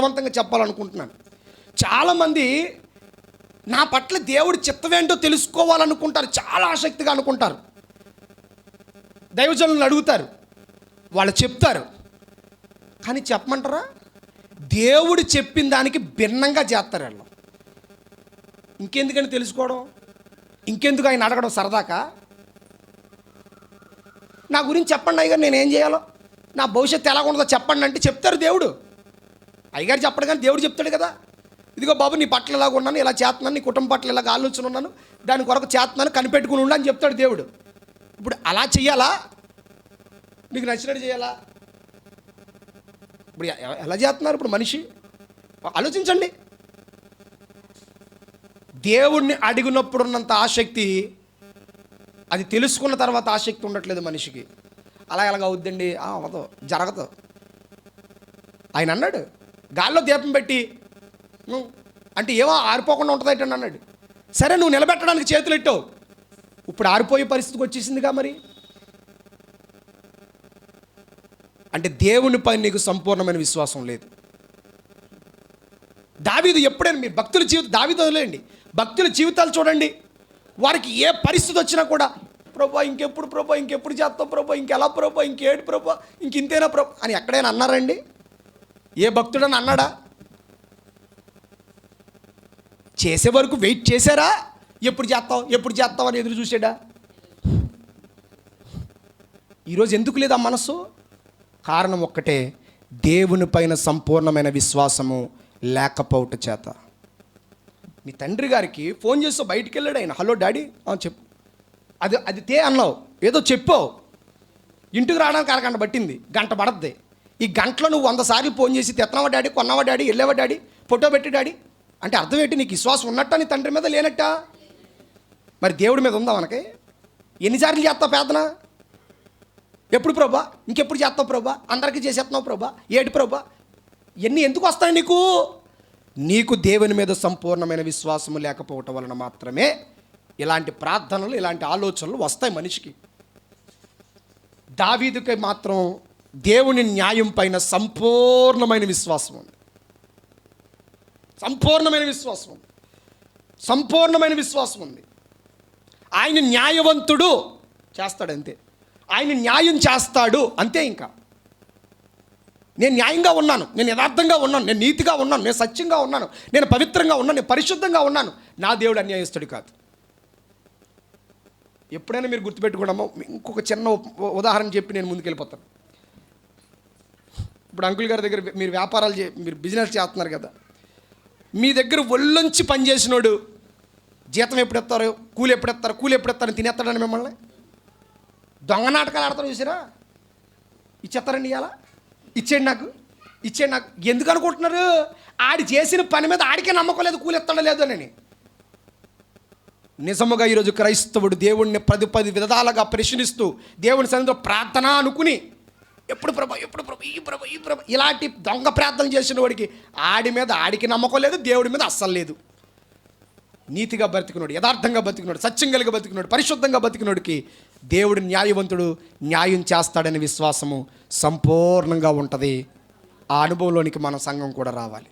అర్థవంతంగా చెప్పాలనుకుంటున్నాను. చాలామంది నా పట్ల దేవుడి చిత్తమేంటో తెలుసుకోవాలనుకుంటారు చాలా ఆసక్తిగా అనుకుంటారు. దైవజనులను అడుగుతారు వాళ్ళు చెప్తారు. కానీ చెప్పమంటారా? దేవుడు చెప్పిన దానికి భిన్నంగా చేస్తారు వాళ్ళు. ఇంకెందుకని తెలుసుకోవడం? ఇంకెందుకు ఆయన అడగడం సరదాకా? నా గురించి చెప్పండి అయ్యగారు నేను ఏం చేయాలో? నా భవిష్యత్తు ఎలా ఉండదో చెప్పండి అంటే చెప్తారు దేవుడు. అయ్యగారు చెప్పడు కానీ దేవుడు చెప్తాడు కదా. ఇదిగో బాబు నీ పట్ల ఇలాగ ఉన్నాను ఇలా చేస్తున్నాను నీ కుటుంబ పట్ల ఇలాగ ఆలోచన ఉన్నాను దాని కొరకు చేస్తున్నాను కనిపెట్టుకుని ఉండని చెప్తాడు దేవుడు. ఇప్పుడు అలా చెయ్యాలా? నీకు నచ్చినట్టు చేయాలా ఇప్పుడు ఎలా చేస్తున్నారు ఇప్పుడు మనిషి? ఆలోచించండి. దేవుణ్ణి అడిగినప్పుడున్నంత ఆసక్తి అది తెలుసుకున్న తర్వాత ఆసక్తి ఉండట్లేదు మనిషికి. అలా ఎలాగ అవుద్దండి? ఆ, అవ్వదు జరగదు. ఆయన అన్నాడు గాల్లో దీపం పెట్టి అంటే ఏమో ఆరిపోకుండా ఉంటుందట అన్నాడు. సరే నువ్వు నిలబెట్టడానికి చేతులు ఎట్టావు ఇప్పుడు ఆరిపోయే పరిస్థితికి వచ్చేసిందిగా మరి. అంటే దేవునిపై నీకు సంపూర్ణమైన విశ్వాసం లేదు. దావీదు ఎప్పుడైనా మీరు భక్తుల జీవిత దావీదు వదిలేయండి. భక్తుల జీవితాలు చూడండి. వారికి ఏ పరిస్థితి వచ్చినా కూడా ప్రభా ఇంకెప్పుడు ప్రభా ఇంకెప్పుడు చేస్తాం ప్రభా ఇంకెలా ప్రభా ఇంకేడు ప్రభా ఇంక ఇంతేనా ప్రభా అని ఎక్కడైనా అన్నారండి? ఏ భక్తుడని అన్నాడా? చేసే వరకు వెయిట్ చేశారా? ఎప్పుడు చేస్తావు ఎప్పుడు చేస్తావు అని ఎదురు చూసాడా ఈరోజు ఎందుకు లేదా మనసు కారణం ఒక్కటే దేవుని పైన సంపూర్ణమైన విశ్వాసము లేకపోవట చేత. మీ తండ్రి గారికి ఫోన్ చేస్తూ బయటికి వెళ్ళాడు ఆయన. Hello daddy. చెప్పు. అది అది తే అన్నావు. ఏదో చెప్పావు. ఇంటికి రావడానికి అరగంట పట్టింది. గంట పడద్ది. ఈ గంటలో నువ్వు వంద సార్లు ఫోన్ చేసి తెత్తనావా డాడీ కొన్నావా డాడీ వెళ్ళావా డాడీ ఫోటో పెట్టి డాడీ? అంటే అర్థం ఏంటి నీకు విశ్వాసం ఉన్నట్ట నీ తండ్రి మీద లేనట్టా? మరి దేవుడి మీద ఉందా మనకి? ఎన్నిసార్లు చేస్తావు పేదన ఎప్పుడు ప్రభా? ఇంకెప్పుడు చేస్తావు ప్రభా? అందరికీ చేసేస్తున్నావు ప్రభా? ఏటి ప్రభా? ఇవన్నీ ఎందుకు వస్తాయి నీకు? నీకు దేవుని మీద సంపూర్ణమైన విశ్వాసము లేకపోవటం వలన మాత్రమే ఇలాంటి ప్రార్థనలు ఇలాంటి ఆలోచనలు వస్తాయి మనిషికి. దావీదుకి మాత్రం దేవుని న్యాయం పైన సంపూర్ణమైన విశ్వాసం ఉంది. సంపూర్ణమైన విశ్వాసం ఉంది. సంపూర్ణమైన విశ్వాసం ఉంది. ఆయన న్యాయవంతుడు చేస్తాడు అంతే. ఆయన న్యాయం చేస్తాడు అంతే ఇంకా. నేను న్యాయంగా ఉన్నాను. నేను యథార్థంగా ఉన్నాను. నేను నీతిగా ఉన్నాను. నేను సత్యంగా ఉన్నాను. నేను పవిత్రంగా ఉన్నాను. నేను పరిశుద్ధంగా ఉన్నాను. నా దేవుడు అన్యాయస్తుడు కాదు. ఎప్పుడైనా మీరు గుర్తుపెట్టుకోవడమో ఇంకొక చిన్న ఉ- ఉదాహరణ చెప్పి నేను ముందుకెళ్ళిపోతాను. ఇప్పుడు అంకుల్ గారి దగ్గర మీరు వ్యాపారాలు చే మీరు బిజినెస్ చేస్తున్నారు కదా. మీ దగ్గర ఒళ్ళొంచి పనిచేసినోడు జీతం ఎప్పుడు ఎత్తారు కూలి ఎప్పుడు ఎత్తారు కూలి ఎప్పుడు ఎత్తారని తినేస్తాడని మిమ్మల్ని? దొంగ నాటకాలు ఆడతారు చూసారా? ఇచ్చేస్తారండి ఇవాళ ఇచ్చేయండి నాకు. ఇచ్చేయండి నాకు. ఎందుకు అనుకుంటున్నారు? ఆడి చేసిన పని మీద ఆడికే నమ్మకం లేదు కూలి ఎత్తడం లేదు అని. నిజముగా ఈరోజు క్రైస్తవుడు దేవుణ్ణి పది పది విధాలుగా ప్రశ్నిస్తూ దేవుని సన్నిధిలో ప్రార్థన అనుకుని ఎప్పుడు ప్రభా ఎప్పుడు ప్రభు ఈ ప్రభు ఈ ప్రభు. ఇలాంటి దొంగ ప్రార్థన చేసిన వాడికి ఆడి మీద ఆడికి నమ్మకం లేదు దేవుడి మీద అస్సలు లేదు. నీతిగా బతికినోడు యథార్థంగా బతికినోడు సత్యం కలిగి బతికినోడు పరిశుద్ధంగా బతికినోడికి దేవుడు న్యాయవంతుడు న్యాయం చేస్తాడనే విశ్వాసము సంపూర్ణంగా ఉంటుంది. ఆ అనుభవంలోనికి మన సంఘం కూడా రావాలి.